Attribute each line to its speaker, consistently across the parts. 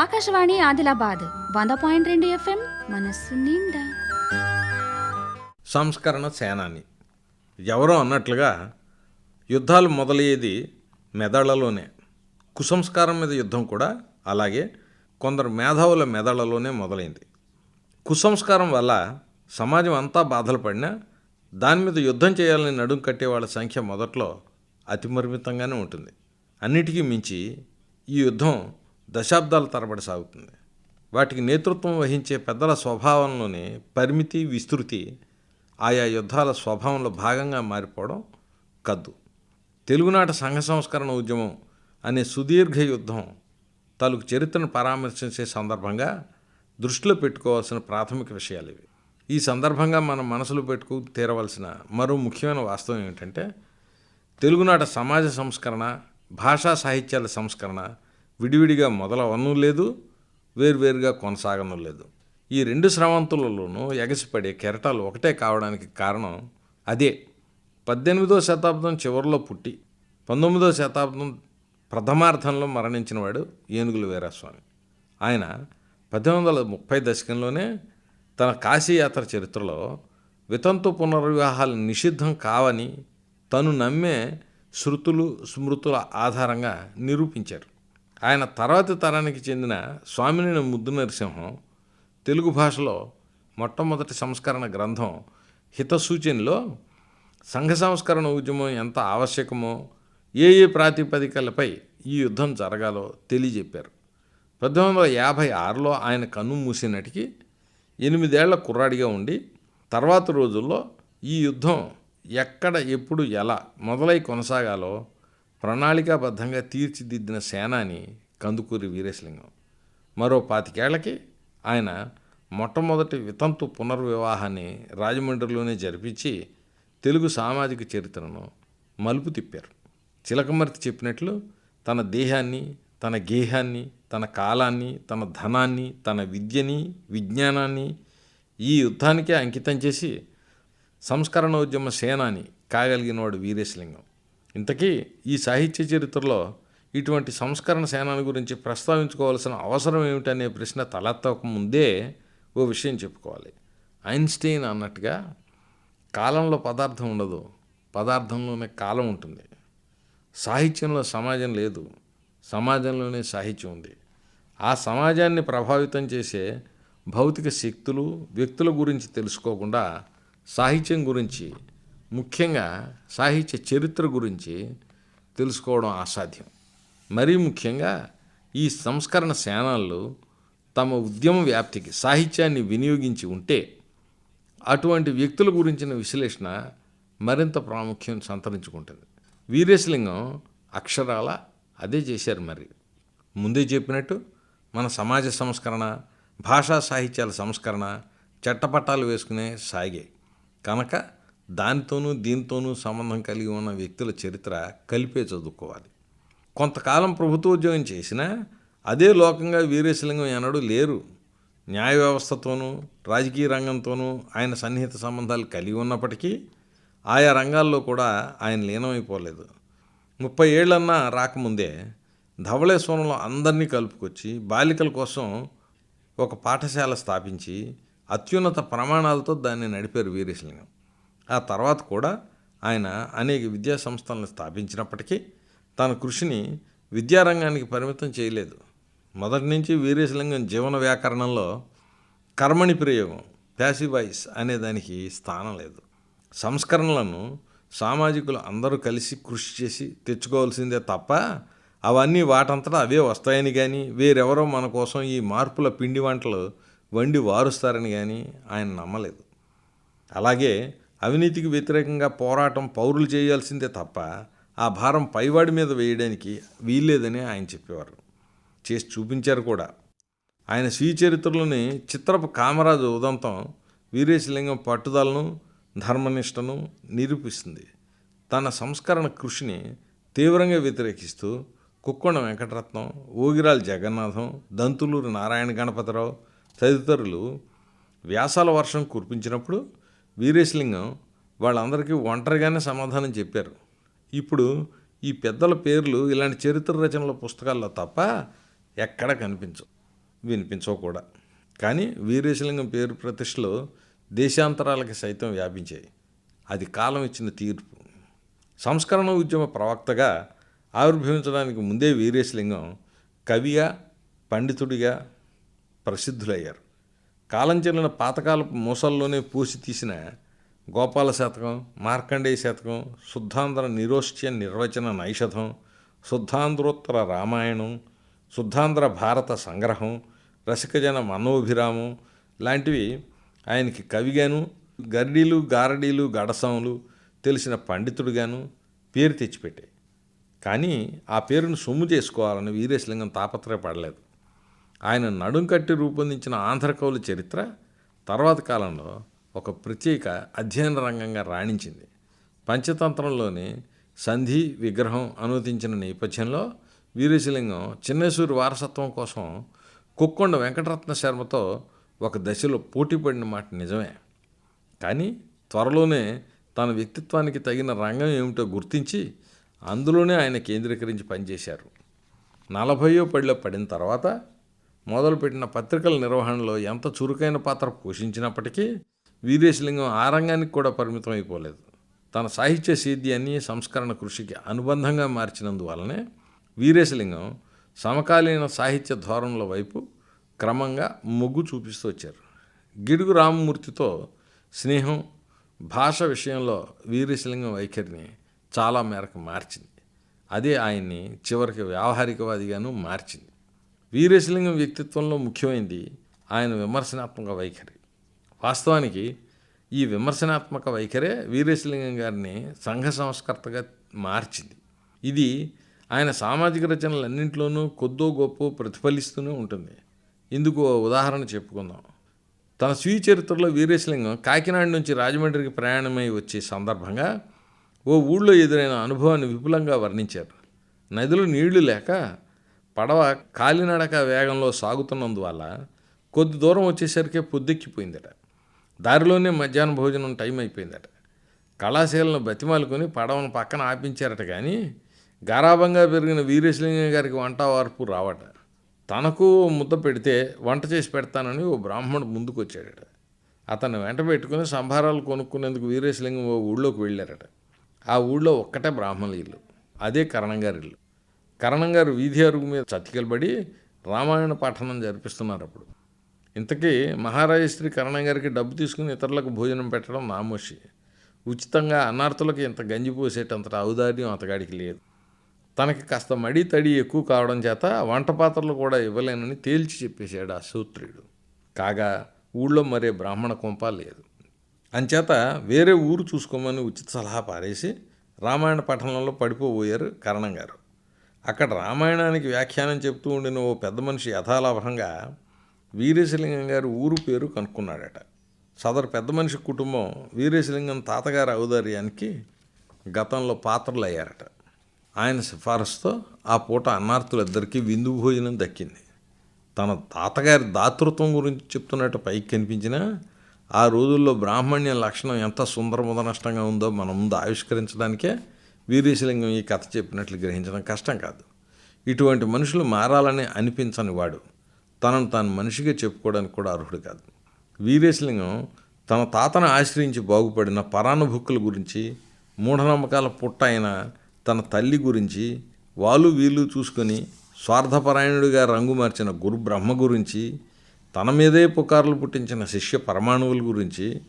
Speaker 1: ఆకాశవాణి ఆదిలాబాద్ వంద పాయింట్ రెండు ఎఫ్ఎం మనస్సు నిండా.
Speaker 2: సంస్కరణ సేనాని. ఎవరో అన్నట్లుగా యుద్ధాలు మొదలయ్యేది మెదళ్ళలోనే. కుసంస్కారం మీద యుద్ధం కూడా అలాగే కొందరు మేధావుల మెదళ్ళలోనే మొదలైంది. కుసంస్కారం వల్ల సమాజం అంతా బాధలు పడినా దాని మీద యుద్ధం చేయాలని నడుం కట్టే వాళ్ళ సంఖ్య మొదట్లో అతిపర్మితంగానే ఉంటుంది. అన్నిటికీ మించి ఈ యుద్ధం దశాబ్దాల తరబడి సాగుతుంది. వాటికి నేతృత్వం వహించే పెద్దల స్వభావంలోని పరిమితి విస్తృతి ఆయా యుద్ధాల స్వభావంలో భాగంగా మారిపోవడం కద్దు. తెలుగునాట సంఘ సంస్కరణ ఉద్యమం అనే సుదీర్ఘ యుద్ధం తాలూకు చరిత్రను పరామర్శించే సందర్భంగా దృష్టిలో పెట్టుకోవాల్సిన ప్రాథమిక విషయాలు ఇవి. ఈ సందర్భంగా మనం మనసులో పెట్టుకు తీరవలసిన మరో ముఖ్యమైన వాస్తవం ఏమిటంటే తెలుగునాట సమాజ సంస్కరణ భాషా సాహిత్యాల సంస్కరణ విడివిడిగా మొదలవనూ లేదు వేర్వేరుగా కొనసాగనూ లేదు ఈ రెండు స్రవంతులలోనూ ఎగసిపడే కెరటాలు ఒకటే కావడానికి కారణం అదే. పద్దెనిమిదో శతాబ్దం చివరిలో పుట్టి పంతొమ్మిదో శతాబ్దం ప్రథమార్థంలో మరణించినవాడు ఏనుగుల వీరాస్వామి. ఆయన పద్దెనిమిది వందల ముప్పై దశకంలోనే తన కాశీయాత్ర చరిత్రలో వితంతు పునర్వివాహాలు నిషిద్ధం కావని తను నమ్మే శృతులు స్మృతుల ఆధారంగా నిరూపించారు. ఆయన తర్వాతి తరానికి చెందిన స్వామిని ముద్దు నరసింహం తెలుగు భాషలో మొట్టమొదటి సంస్కరణ గ్రంథం హితసూచనలో సంఘ సంస్కరణ ఉద్యమం ఎంత ఆవశ్యకమో ఏ ఏ ప్రాతిపదికలపై ఈ యుద్ధం జరగాలో తెలియజెప్పారు. పద్దెనిమిది వందల యాభై ఆరులో ఆయన కన్ను మూసినటికి ఎనిమిదేళ్ళ కుర్రాడిగా ఉండి తర్వాత రోజుల్లో ఈ యుద్ధం ఎక్కడ ఎప్పుడు ఎలా మొదలై కొనసాగాలో ప్రణాళికాబద్ధంగా తీర్చిదిద్దిన సేనాని కందుకూరి వీరేశలింగం. మరో పాతికేళ్ళకి ఆయన మొట్టమొదటి వితంతు పునర్వివాహాన్ని రాజమండ్రిలోనే జరిపించి తెలుగు సామాజిక చరిత్రను మలుపు తిప్పారు. చిలకమర్తి చెప్పినట్లు తన దేహాన్ని తన గేహాన్ని తన కాలాన్ని తన ధనాన్ని తన విద్యని విజ్ఞానాన్ని ఈ యుద్ధానికే అంకితం చేసి సంస్కరణోద్యమ సేనాని కాగలిగినవాడు వీరేశలింగం. ఇంతకీ ఈ సాహిత్య చరిత్రలో ఇటువంటి సంస్కరణ సేనాని గురించి ప్రస్తావించుకోవాల్సిన అవసరం ఏమిటనే ప్రశ్న తలెత్తక ముందే ఓ విషయం చెప్పుకోవాలి. ఐన్స్టీన్ అన్నట్టుగా కాలంలో పదార్థం ఉండదు పదార్థంలోనే కాలం ఉంటుంది. సాహిత్యంలో సమాజం లేదు సమాజంలోనే సాహిత్యం ఉంది. ఆ సమాజాన్ని ప్రభావితం చేసే భౌతిక శక్తులు వ్యక్తుల గురించి తెలుసుకోకుండా సాహిత్యం గురించి ముఖ్యంగా సాహిత్య చరిత్ర గురించి తెలుసుకోవడం అసాధ్యం. మరీ ముఖ్యంగా ఈ సంస్కరణ సేనాలు తమ ఉద్యమ వ్యాప్తికి సాహిత్యాన్ని వినియోగించి ఉంటే అటువంటి వ్యక్తుల గురించిన విశ్లేషణ మరింత ప్రాముఖ్యం సంతరించుకుంటుంది. వీరేశలింగం అక్షరాల అదే చేశారు మరి. ముందే చెప్పినట్టు మన సమాజ సంస్కరణ భాషా సాహిత్యాల సంస్కరణ చట్టపట్టాలు వేసుకునే సాగే. కనుక దానితోనూ దీంతోనూ సంబంధం కలిగి ఉన్న వ్యక్తుల చరిత్ర కలిపే చదువుకోవాలి. కొంతకాలం ప్రభుత్వ ఉద్యోగం చేసినా అదే లోకంగా వీరేశలింగం ఎన్నడూ లేరు. న్యాయ వ్యవస్థతోనూ రాజకీయ రంగంతోనూ ఆయన సన్నిహిత సంబంధాలు కలిగి ఉన్నప్పటికీ ఆయా రంగాల్లో కూడా ఆయన లీనమైపోలేదు. ముప్పై ఏళ్ళన్నా రాకముందే ధవళేశ్వరంలో అందరినీ కలుపుకొచ్చి బాలికల కోసం ఒక పాఠశాల స్థాపించి అత్యున్నత ప్రమాణాలతో దాన్ని నడిపారు వీరేశలింగం. ఆ తర్వాత కూడా ఆయన అనేక విద్యా సంస్థలను స్థాపించినప్పటికీ తన కృషిని విద్యారంగానికి పరిమితం చేయలేదు. మొదటి నుంచి వీరేశలింగం జీవన వ్యాకరణంలో కర్మణి ప్రయోగం ప్యాసివ్ వాయిస్ అనే దానికి స్థానం లేదు. సంస్కరణలను సామాజికులు అందరూ కలిసి కృషి చేసి తెచ్చుకోవాల్సిందే తప్ప అవన్నీ వాటంతటా అవే వస్తాయని కానీ వేరెవరో మన కోసం ఈ మార్పుల పిండి వంటలు వండి వారుస్తారని కానీ ఆయన నమ్మలేదు. అలాగే అవినీతికి వ్యతిరేకంగా పోరాటం పౌరులు చేయాల్సిందే తప్ప ఆ భారం పైవాడి మీద వేయడానికి వీల్లేదని ఆయన చెప్పేవారు. చేసి చూపించారు కూడా. ఆయన స్వీయ చరిత్రలోని చిత్రపు కామరాజు ఉదంతం వీరేశలింగం పట్టుదలను ధర్మనిష్టను నిరూపిస్తుంది. తన సంస్కరణ కృషిని తీవ్రంగా వ్యతిరేకిస్తూ కుక్కొండ వెంకటరత్నం ఓగిరాల జగన్నాథం దంతులూరు నారాయణ గణపతిరావు తదితరులు వ్యాసాల వర్షం కురిపించినప్పుడు వీరేశలింగం వాళ్ళందరికీ ఒంటరిగానే సమాధానం చెప్పారు. ఇప్పుడు ఈ పెద్దల పేర్లు ఇలాంటి చరిత్ర రచనల పుస్తకాల్లో తప్ప ఎక్కడ కనిపించవు వినిపించవు కూడా. కానీ వీరేశలింగం పేరు ప్రతిష్టలు దేశాంతరాలకి సైతం వ్యాపించాయి. అది కాలం ఇచ్చిన తీర్పు. సంస్కరణ ఉద్యమ ప్రవక్తగా ఆవిర్భవించడానికి ముందే వీరేశలింగం కవిగా పండితుడిగా ప్రసిద్ధులయ్యారు. కాలం చెల్లిన పాతకాలపు మూసల్లోనే పూసి తీసిన గోపాల శతకం మార్కండేయ శతకం శుద్ధాంధ్ర నిరోష్య నిర్వచన నైషధం శుద్ధాంధ్రోత్తర రామాయణం శుద్ధాంధ్ర భారత సంగ్రహం రసికజన మనోభిరామం లాంటివి ఆయనకి కవిగాను గర్డీలు గారడీలు గడసములు తెలిసిన పండితుడిగాను పేరు తెచ్చిపెట్టాయి. కానీ ఆ పేరును సొమ్ము చేసుకోవాలని వీరేశలింగం తాపత్రయపడలేదు. ఆయన నడుం కట్టి రూపొందించిన ఆంధ్రకవుల చరిత్ర తర్వాత కాలంలో ఒక ప్రత్యేక అధ్యయన రంగంగా రాణించింది. పంచతంత్రంలోని సంధి విగ్రహం అనుమతించిన నేపథ్యంలో వీరేశలింగం చిన్నేశ్వరి వారసత్వం కోసం కుక్కొండ వెంకటరత్న శర్మతో ఒక దశలో పోటీ పడిన మాట నిజమే. కానీ త్వరలోనే తన వ్యక్తిత్వానికి తగిన రంగం ఏమిటో గుర్తించి అందులోనే ఆయన కేంద్రీకరించి పనిచేశారు. నలభయో పడిలో పడిన తర్వాత మొదలుపెట్టిన పత్రికల నిర్వహణలో ఎంత చురుకైన పాత్ర పోషించినప్పటికీ వీరేశలింగం ఆ రంగానికి కూడా పరిమితం అయిపోలేదు. తన సాహిత్య సేద్యాన్ని సంస్కరణ కృషికి అనుబంధంగా మార్చినందువలనే వీరేశలింగం సమకాలీన సాహిత్య ధోరణుల వైపు క్రమంగా మొగ్గు చూపిస్తూ వచ్చారు. గిడుగు రామమూర్తితో స్నేహం భాష విషయంలో వీరేశలింగం వైఖరిని చాలా మేరకు మార్చింది. అదే ఆయన్ని చివరికి వ్యావహారికవాదిగాను మార్చింది. వీరేశలింగం వ్యక్తిత్వంలో ముఖ్యమైనది ఆయన విమర్శనాత్మక వైఖరి. వాస్తవానికి ఈ విమర్శనాత్మక వైఖరే వీరేశలింగం గారిని సంఘ సంస్కర్తగా మార్చింది. ఇది ఆయన సామాజిక రచనలన్నింటిలోనూ కొద్దో గొప్ప ప్రతిఫలిస్తూనే ఉంటుంది. ఇందుకు ఉదాహరణ చెప్పుకుందాం. తన స్వీయ చరిత్రలో వీరేశలింగం కాకినాడ నుంచి రాజమండ్రికి ప్రయాణమై వచ్చే సందర్భంగా ఓ ఊళ్ళో ఎదురైన అనుభవాన్ని విపులంగా వర్ణించారు. నదిలో నీళ్ళు లేక పడవ కాలినడక వేగంలో సాగుతున్నందువల్ల కొద్ది దూరం వచ్చేసరికి పొద్దెక్కిపోయిందట. దారిలోనే మధ్యాహ్నం భోజనం టైం అయిపోయిందట. కళాశీలను బతిమాలుకొని పడవను పక్కన ఆపించారట కానీ గారాభంగా పెరిగిన వీరేశలింగం గారికి వంట వార్పు రావట. తనకు ముద్ద పెడితే వంట చేసి పెడతానని ఓ బ్రాహ్మణుడు ముందుకు వచ్చాడట అతన్ని వెంట పెట్టుకుని సంభారాలు కొనుక్కునేందుకు వీరేశలింగం ఓ ఊళ్ళోకి వెళ్ళారట. ఆ ఊళ్ళో ఒక్కటే బ్రాహ్మణుల ఇల్లు అదే కరణంగారి ఇల్లు. కరణం గారు వీధి అరుగు మీద చతికిలబడి రామాయణ పఠనం జరిపిస్తున్నారు అప్పుడు. ఇంతకీ మహారాజశ్రీ కరణం గారికి డబ్బు తీసుకుని ఇతరులకు భోజనం పెట్టడం నామోషి. ఉచితంగా అన్నార్థులకు ఇంత గంజి పోసేటంత ఔదార్యం అతగాడికి లేదు. తనకి కాస్త మడి తడి ఎక్కువ కావడం చేత వంట పాత్రలు కూడా ఇవ్వలేనని తేల్చి చెప్పేశాడు ఆ సూత్రుడు. కాగా ఊళ్ళో మరే బ్రాహ్మణ కొంప లేదు. అంచేత వేరే ఊరు చూసుకోమని ఉచిత సలహా పారేసి రామాయణ పఠనంలో పడిపోబోయారు కరణం గారు. అక్కడ రామాయణానికి వ్యాఖ్యానం చెప్తూ ఉండిన ఓ పెద్ద మనిషి యథాలాభంగా వీరేశలింగం గారి ఊరు పేరు కనుక్కున్నాడట. సదరు పెద్ద మనిషి కుటుంబం వీరేశలింగం తాతగారి ఔదార్యానికి గతంలో పాత్రలు అయ్యారట ఆయన సిఫారసుతో ఆ పూట అన్నార్థులిద్దరికీ విందు భోజనం దక్కింది. తన తాతగారి దాతృత్వం గురించి చెప్తున్నట్టు పైకి కనిపించినా ఆ రోజుల్లో బ్రాహ్మణ్య లక్షణం ఎంత సుందర నష్టంగా ఉందో మన ముందు ఆవిష్కరించడానికే వీరేశలింగం ఈ కథ చెప్పినట్లు గ్రహించడం కష్టం కాదు. ఇటువంటి మనుషులు మారాలని అనిపించని వాడు తనను తాను మనిషిగా చెప్పుకోవడానికి కూడా అర్హుడు కాదు. వీరేశలింగం తన తాతను ఆశ్రయించి బాగుపడిన పరానుభుక్కుల గురించి మూఢనమ్మకాల పుట్ట అయిన తన తల్లి గురించి వాళ్ళు వీళ్ళు చూసుకొని స్వార్థపరాయణుడిగా రంగు మార్చిన గురు బ్రహ్మ గురించి తన మీదే పుకార్లు పుట్టించిన శిష్య పరమాణువుల గురించి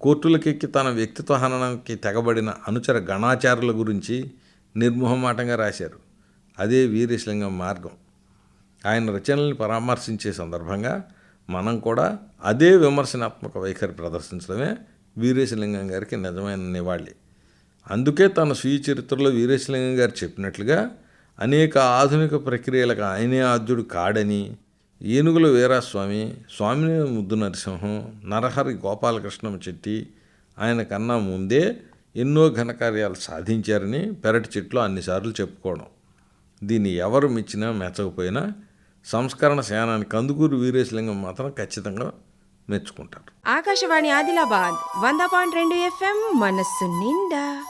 Speaker 2: కోర్టులకెక్కి తన వ్యక్తిత్వ హననానికి తెగబడిన అనుచర గణాచారుల గురించి నిర్మోహమాటంగా రాశారు. అదే వీరేశలింగం మార్గం. ఆయన రచనల్ని పరామర్శించే సందర్భంగా మనం కూడా అదే విమర్శనాత్మక వైఖరి ప్రదర్శించడమే వీరేశలింగం గారికి నిజమైన నివాళి. అందుకే తన స్వీయ చరిత్రలో వీరేశలింగం గారు చెప్పినట్లుగా అనేక ఆధునిక ప్రక్రియలకు ఆయనే ఆద్యుడు కాడని ఏనుగుల వీరాస్వామి స్వామిని ముద్దు నరసింహం నరహరి గోపాలకృష్ణం చెట్టి ఆయన కన్నా ముందే ఎన్నో ఘనకార్యాలు సాధించారని పెరటి చెట్లు అన్నిసార్లు చెప్పుకోవడం. దీన్ని ఎవరు మెచ్చినా మెచ్చకపోయినా సంస్కరణ సేనాని కందుకూరు వీరేశలింగం మాత్రం ఖచ్చితంగా మెచ్చుకుంటారు.
Speaker 3: ఆకాశవాణి ఆదిలాబాద్ వంద పాయింట్ రెండు ఎఫ్ఎం మనస్సు నిండా.